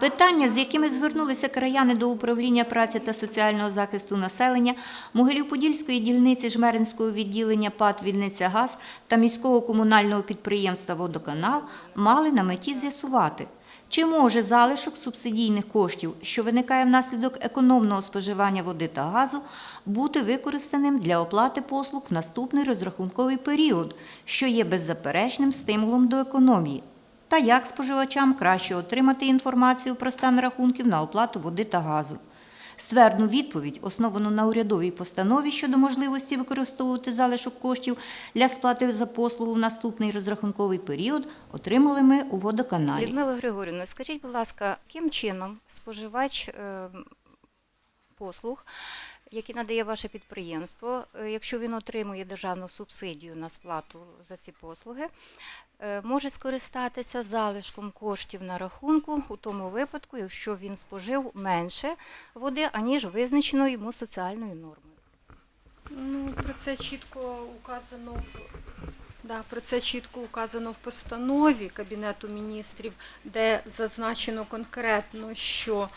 Питання, з якими звернулися краяни до управління праці та соціального захисту населення Могилів-Подільської дільниці Жмеринського відділення ПАТ «Вінниця ГАЗ» та міського комунального підприємства «Водоканал» мали на меті з'ясувати, чи може залишок субсидійних коштів, що виникає внаслідок економного споживання води та газу, бути використаним для оплати послуг в наступний розрахунковий період, що є беззаперечним стимулом до економії та як споживачам краще отримати інформацію про стан рахунків на оплату води та газу. Ствердну відповідь, основану на урядовій постанові щодо можливості використовувати залишок коштів для сплати за послугу в наступний розрахунковий період, отримали ми у водоканалі. Людмила Григорівна, скажіть, будь ласка, яким чином споживач е, послуг, які надає ваше підприємство, е, якщо він отримує державну субсидію на сплату за ці послуги, е, може скористатися залишком коштів на рахунку у тому випадку, якщо він спожив менше води, аніж визначено йому соціальною нормою? Ну, про це чітко указано в да, про це чітко указано в постанові Кабінету міністрів, де зазначено конкретно, що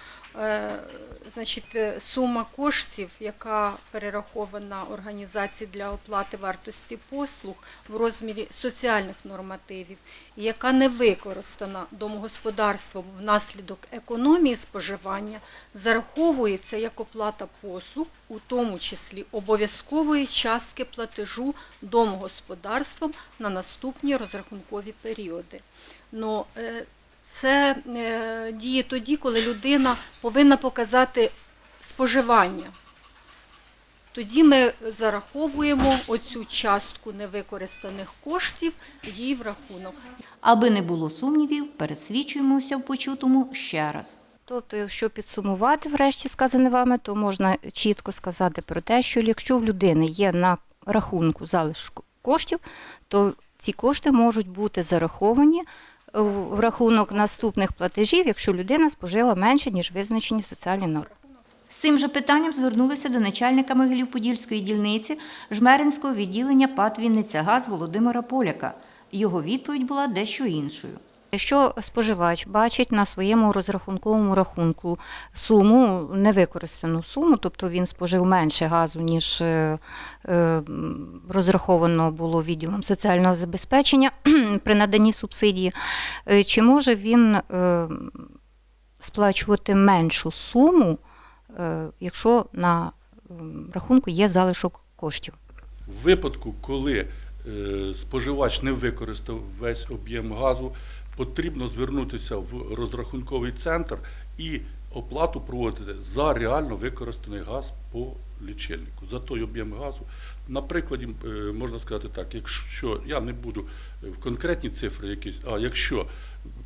значить, е, сума коштів, яка перерахована організації для оплати вартості послуг в розмірі соціальних нормативів, яка не використана домогосподарством внаслідок економії споживання, зараховується як оплата послуг, у тому числі обов'язкової частки платежу домогосподарством на наступні розрахункові періоди. Но, е, це е, діє тоді, коли людина повинна показати споживання. Тоді ми зараховуємо оцю частку невикористаних коштів їй в рахунок. Аби не було сумнівів, пересвідчуємося в почутому ще раз. Тобто, якщо підсумувати врешті сказане вами, то можна чітко сказати про те, що якщо в людини є на рахунку залишку коштів, то ці кошти можуть бути зараховані в рахунок наступних платежів, якщо людина спожила менше, ніж визначені соціальні норми. З цим же питанням звернулися до начальника Могилів-Подільської дільниці Жмеринського відділення ПАТ «Вінниця ГАЗ» Володимира Поляка. Його відповідь була дещо іншою. Якщо споживач бачить на своєму розрахунковому рахунку суму, невикористану суму, тобто він спожив менше газу, ніж е, е, розраховано було відділом соціального забезпечення при наданні субсидії, е, чи може він сплачувати меншу суму, якщо на рахунку є залишок коштів? В випадку, коли споживач не використав весь об'єм газу, потрібно звернутися в розрахунковий центр і оплату проводити за реально використаний газ по лічильнику, за той об'єм газу. На прикладі е, можна сказати так, якщо я не буду в конкретні цифри якісь, а якщо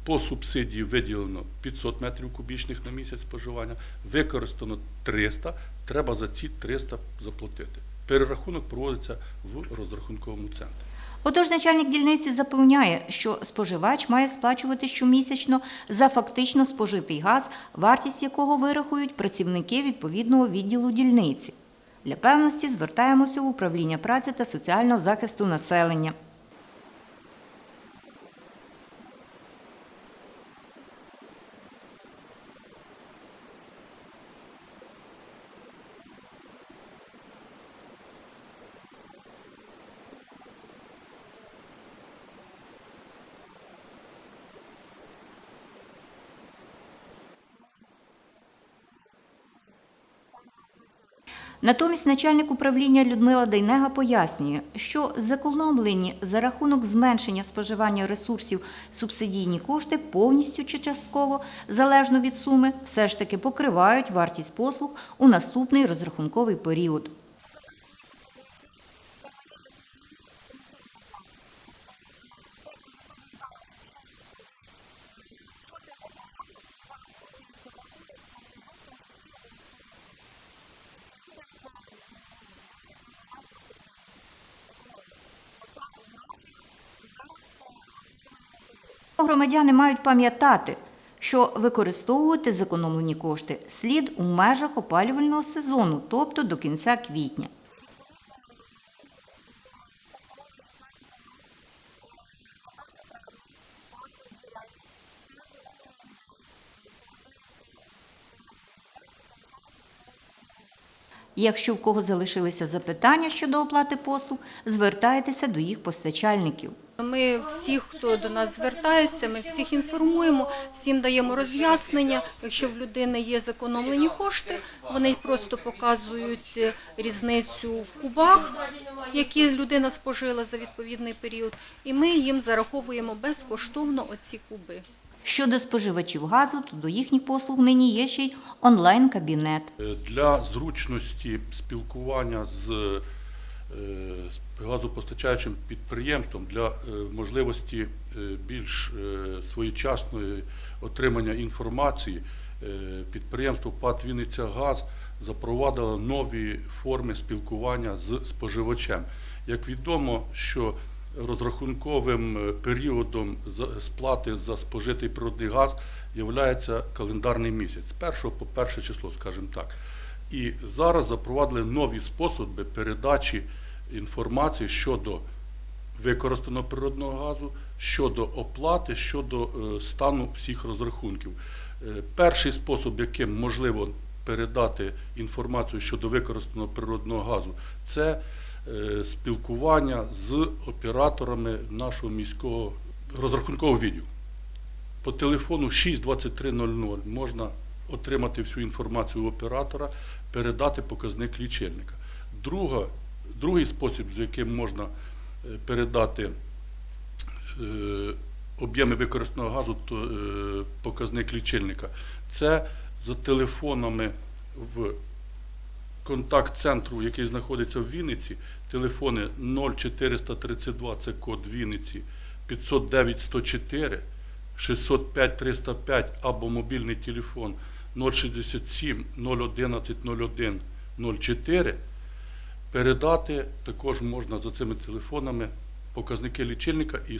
по субсидії виділено 500 метрів кубічних на місяць споживання, використано 300, треба за ці 300 заплатити. Перерахунок проводиться в розрахунковому центрі. Отож, начальник дільниці запевняє, що споживач має сплачувати щомісячно за фактично спожитий газ, вартість якого вирахують працівники відповідного відділу дільниці. Для певності звертаємося в управління праці та соціального захисту населення. Натомість начальник управління Людмила Дейнега пояснює, що зекономлені за рахунок зменшення споживання ресурсів субсидійні кошти повністю чи частково, залежно від суми, все ж таки покривають вартість послуг у наступний розрахунковий період. громадяни мають пам'ятати, що використовувати зекономлені кошти слід у межах опалювального сезону, тобто до кінця квітня. Якщо в кого залишилися запитання щодо оплати послуг, звертайтеся до їх постачальників. Ми всіх, хто до нас звертається, ми всіх інформуємо, всім даємо роз'яснення. Якщо в людини є зекономлені кошти, вони просто показують різницю в кубах, які людина спожила за відповідний період, і ми їм зараховуємо безкоштовно оці куби. Щодо споживачів газу, то до їхніх послуг нині є ще й онлайн-кабінет. Е, Для зручності спілкування з газопостачаючим підприємством, для е, можливості е, більш е, своєчасної отримання інформації, підприємство ПАТ «Вінниця Газ» запровадило нові форми спілкування з споживачем. Як відомо, що розрахунковим періодом сплати за спожитий природний газ є календарний місяць, з 1 по 1 число, скажімо так. І зараз запровадили нові способи передачі інформації щодо використаного природного газу, щодо оплати, щодо е, стану всіх розрахунків. Е, Перший спосіб, яким можливо передати інформацію щодо використаного природного газу, це е, спілкування з операторами нашого міського розрахункового відділу. По телефону 62300 можна отримати всю інформацію у оператора, передати показник лічильника. Друга, другий спосіб, з яким можна е, передати е, об'єми використаного газу, то е, показник лічильника, це за телефонами в контакт-центру, який знаходиться в Вінниці, телефони 0432, це код Вінниці, 509 104, 605 305 або мобільний телефон 067 011 01 04. Передати також можна за цими телефонами показники лічильника і е,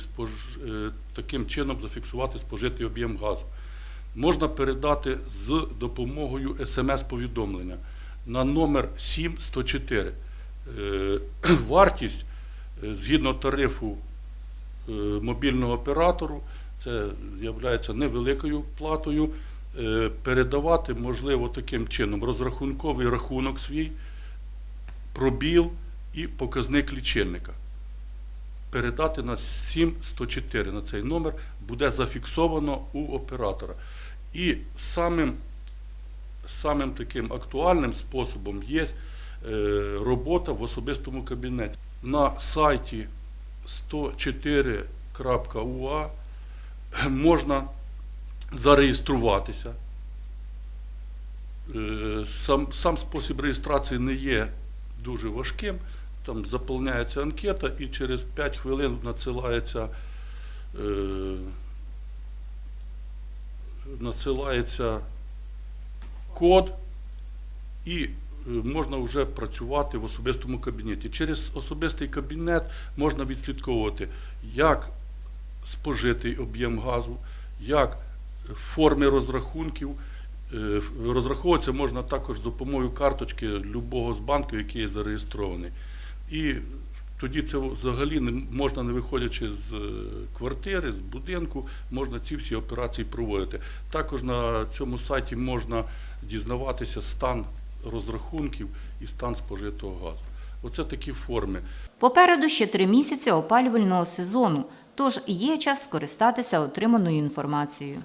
таким чином зафіксувати спожитий об'єм газу. Можна передати з допомогою смс-повідомлення на номер 7104. Е, Вартість е, згідно тарифу мобільного оператору, це є невеликою платою. Передавати можливо таким чином розрахунковий рахунок свій, пробіл і показник лічильника. Передати на 7104 на цей номер буде зафіксовано у оператора. І самим, самим таким актуальним способом є е, робота в особистому кабінеті. На сайті 104.ua можна зареєструватися. Е, Сам, сам спосіб реєстрації не є дуже важким. Там заповняється анкета і через 5 хвилин надсилається, е, надсилається код і е, можна вже працювати в особистому кабінеті. Через особистий кабінет можна відслідковувати, як спожитий об'єм газу, як форми розрахунків. Е, Розраховуватися можна також з допомогою карточки любого з банків, який є зареєстрований. І тоді це взагалі не можна, не виходячи з е, квартири, з будинку, можна ці всі операції проводити. Також на цьому сайті можна дізнаватися стан розрахунків і стан спожитого газу. Оце такі форми. Попереду ще три місяці опалювального сезону, тож є час скористатися отриманою інформацією.